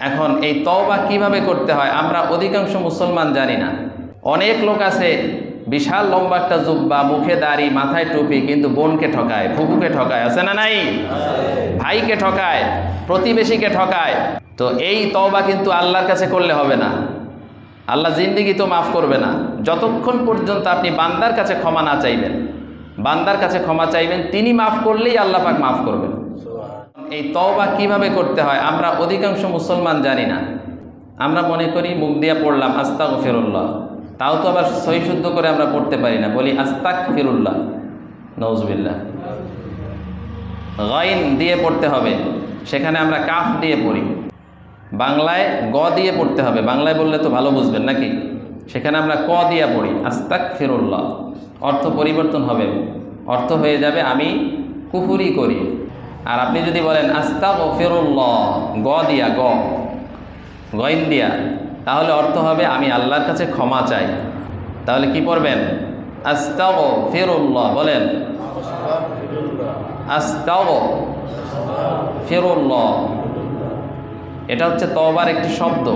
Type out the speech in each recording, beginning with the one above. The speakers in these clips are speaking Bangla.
এখন এই তওবা কীভাবে করতে হয় আমরা অধিকাংশ মুসলমান জানি না। অনেক লোক আছে, বিশাল লম্বা একটা জুব্বা, মুখে দাড়ি, মাথায় টুপি, কিন্তু বোনকে ঠকায় ফুকুকে ঠকায়, আছে না নাই? ভাইকে ঠকায়, প্রতিবেশীকে ঠকায়। তো এই তওবা কিন্তু আল্লাহর কাছে করলে হবে না। আল্লাহ জিন্দিগি তো মাফ করবে না। যতক্ষণ পর্যন্ত আপনি বান্দার কাছে ক্ষমা না চাইবেন, বান্দার কাছে ক্ষমা চাইবেন, তিনি মাফ করলেই আল্লাহ পাক মাফ করবেন। এই তওবা কীভাবে করতে হয়? আমরা অধিকাংশ মুসলমান জানি না। আমরা মনে করি, মুখ দিয়া পড়লাম আস্তাক ফিরুল্লাহ তাও তো আবার সহি শুদ্ধ করে আমরা পড়তে পারি না। বলি আস্তাক ফিরুল্লাহ নজবিল্লাহ গাইন দিয়ে পড়তে হবে। সেখানে আমরা কাফ দিয়ে পড়ি। বাংলায় গ দিয়ে পড়তে হবে। বাংলায় বললে তো ভালো বুঝবেন নাকি? সেখানে আমরা ক দিয়া পড়ি আস্তাক ফিরুল্লাহ অর্থ পরিবর্তন হবে। অর্থ হয়ে যাবে, আমি কুফুরি করি। আর আপনি যদি বলেন আস্তাক ও ফিরুল্লাহ গ দিয়া, গ। গইন দিয়া, তাহলে অর্থ হবে, আমি আল্লাহর কাছে ক্ষমা চাই। তাহলে কি পড়বেন? আস্তাগ ফিরুল্লাহ বলেন। আস্তাগ ফিরুল্লাহ এটা হচ্ছে তবার একটি শব্দ।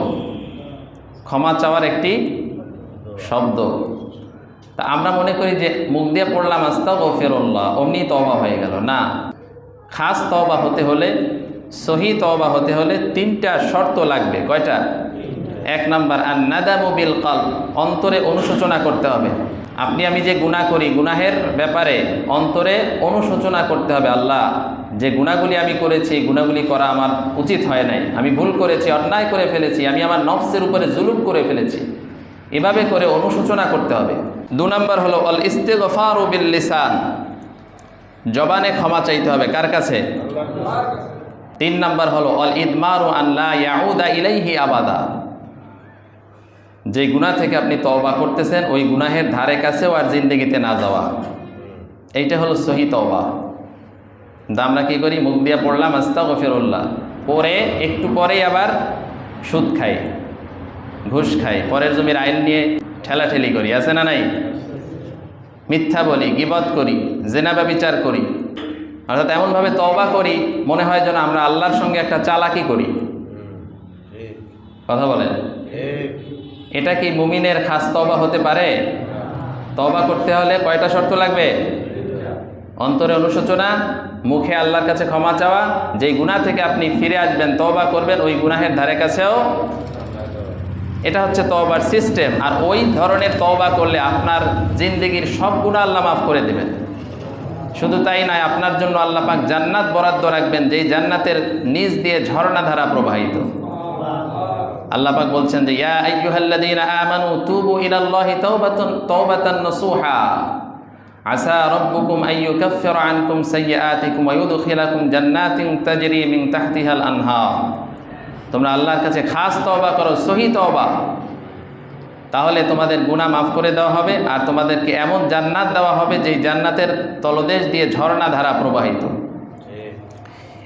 ক্ষমা চাওয়ার একটি শব্দ। তা আমরা মনে করি যে, মুখ দিয়ে পড়লাম আস্তাগ ও ফেরুল্লাহ অমনি তওবা হয়ে গেল। না। খাস তওবা হতে হলে, সহি তওবা হতে হলে তিনটা শর্ত লাগবে। কয়টা? এক নাম্বার আর নাদামু বিল কাল অন্তরে অনুশোচনা করতে হবে। আপনি, আমি যে গুনাহ করি, গুনাহের ব্যাপারে অন্তরে অনুশোচনা করতে হবে। আল্লাহ, যে গুণাগুলি আমি করেছি গুণাগুলি করা আমার উচিত হয় নাই। আমি ভুল করেছি, অন্যায় করে ফেলেছি, আমি আমার নফসের উপরে জুলুম করে ফেলেছি। এভাবে করে অনুশোচনা করতে হবে। দু নম্বর হলো অল ইস্তেগফার বিল লিসান জবানে ক্ষমা চাইতে হবে। কার কাছে? তিন নম্বর হলো অল ইদমারু আল্লাহ ইয়াউদা ইলাইহি আবাদা। যে গুনাহ থেকে আপনি তওবা করতেছেন, ওই গুনাহের ধারে কাছেও আর জিন্দগিতে না যাওয়া। এইটা হলো সহি তওবা। আমরা কী করি? মুখ দিয়ে পড়লাম আস্তা গফিরুল্লাহ পরে একটু পরেই আবার সুদ খাই, ঘুষ খাই, পরের জমির আইন নিয়ে ঠেলাঠেলি করি। আছে না নাই? মিথ্যা বলি, গিবত করি জেনাবা বিচার করি। অর্থাৎ এমনভাবে তওবা করি, মনে হয় যেন আমরা আল্লাহর সঙ্গে একটা চালাকি করি। কথা বলেন। এটা কি মুমিনের খাস তবা হতে পারে? তবা করতে হলে কয়টা শর্ত লাগবে? অন্তরে অনুশোচনা, মুখে আল্লাহর কাছে ক্ষমা চাওয়া, যেই গুনাহ থেকে আপনি ফিরে আসবেন তবা করবেন, ওই গুনাহের ধারে কাছেও এটা হচ্ছে তওবার সিস্টেম। আর ওই ধরনের তওবা করলে আপনার জিন্দগির সব গুণা আল্লাহ মাফ করে দেবেন। শুধু তাই নয়, আপনার জন্য আল্লাহ পাক জান্নাত বরাদ্দ রাখবেন, যেই জান্নাতের নিচ দিয়ে ঝর্ণা ধারা প্রবাহিত। আল্লাহ পাক বলছেন যে, ইয়া আইয়ুহাল্লাযীনা আমানু তুবু ইলাল্লাহি তাওবাতান তাওবাতান নাসুহা। আসা রাব্বুকুম আন ইউকাফফিরা আনকুম সাইয়্যাতিকুম ওয়া ইউদখিলাকুম জান্নাতিন তাজরি মিন তাহতিহাল আনহার। তোমরা আল্লাহর কাছে খাস তওবা করো সহি তওবা। তাহলে তোমাদের গুনাহ মাফ করে দেওয়া হবে আর তোমাদেরকে এমন জান্নাত দেওয়া হবে যেই জান্নাতের তলদেশ দিয়ে ঝর্ণা ধারা প্রবাহিত।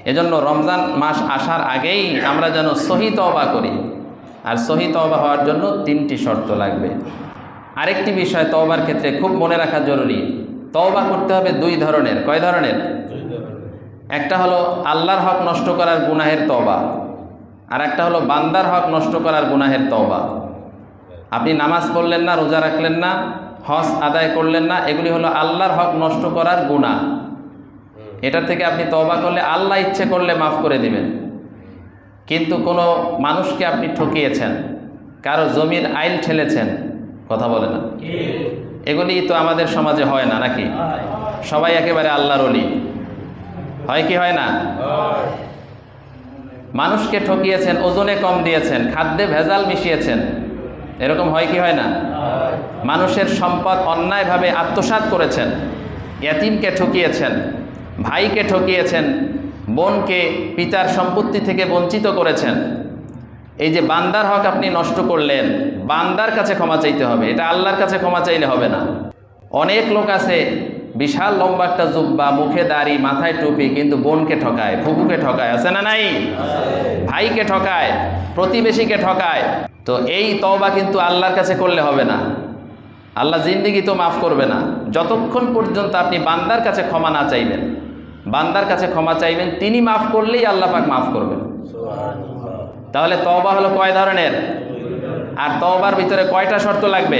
এজন্য রমজান মাস আসার আগেই আমরা যেন সহি তওবা করি। আর সহি তওবা হওয়ার জন্য তিনটি শর্ত লাগবে। আরেকটি বিষয় তওবার ক্ষেত্রে খুব মনে রাখা জরুরি। তওবা করতে হবে দুই ধরনের। কয় ধরনের? একটা হলো আল্লাহর হক নষ্ট করার গুনাহের তওবা। আর একটা হলো, বান্দার হক নষ্ট করার গুনাহের তওবা। আপনি নামাজ পড়লেন না, রোজা রাখলেন না, হজ আদায় করলেন না, এগুলি হলো আল্লাহর হক নষ্ট করার গুনাহ। এটা থেকে আপনি তওবা করলে আল্লাহ ইচ্ছে করলে মাফ করে দিবেন। কিন্তু কোনো মানুষকে আপনি ঠকিয়েছেন, কারও জমির আইল ঠেলেছেন, কথা বলে না। এগুলি তো আমাদের সমাজে হয় না, নাকি? সবাই একেবারে আল্লাহর অলি। হয় কি হয় না? মানুষকে ঠকিয়েছেন, ওজনে কম দিয়েছেন, খাদ্যে ভেজাল মিশিয়েছেন। এরকম হয় কি হয় না? মানুষের সম্পদ অন্যায়ভাবে আত্মসাৎ করেছেন, ইয়াতিমকে ঠকিয়েছেন, ভাইকে ঠকিয়েছেন, বোনকে, পিতার সম্পত্তি থেকে বঞ্চিত করেছেন। এই যে বান্দার হক আপনি নষ্ট করলেন, বান্দার কাছে ক্ষমা চাইতে হবে, এটা আল্লাহর কাছে ক্ষমা চাইলে হবে না। অনেক লোক আছে বিশাল লম্বা একটা জুব্বা, মুখে দাড়ি, মাথায় টুপি, কিন্তু বোনকে ঠকায় ফুকুকে ঠকায়, আছে না নাই? ভাইকে ঠকায়, প্রতিবেশীকে ঠকায়। তো এই তওবা কিন্তু আল্লাহর কাছে করলে হবে না। আল্লাহ জিন্দিগি তো মাফ করবে না। যতক্ষণ পর্যন্ত আপনি বান্দার কাছে ক্ষমা না চাইবেন, বান্দার কাছে ক্ষমা চাইবেন, তিনি মাফ করলেই আল্লাহ পাক মাফ করবেন। তাহলে তওবা হলো কয় ধরনের? আর তওবার ভিতরে কয়টা শর্ত লাগবে?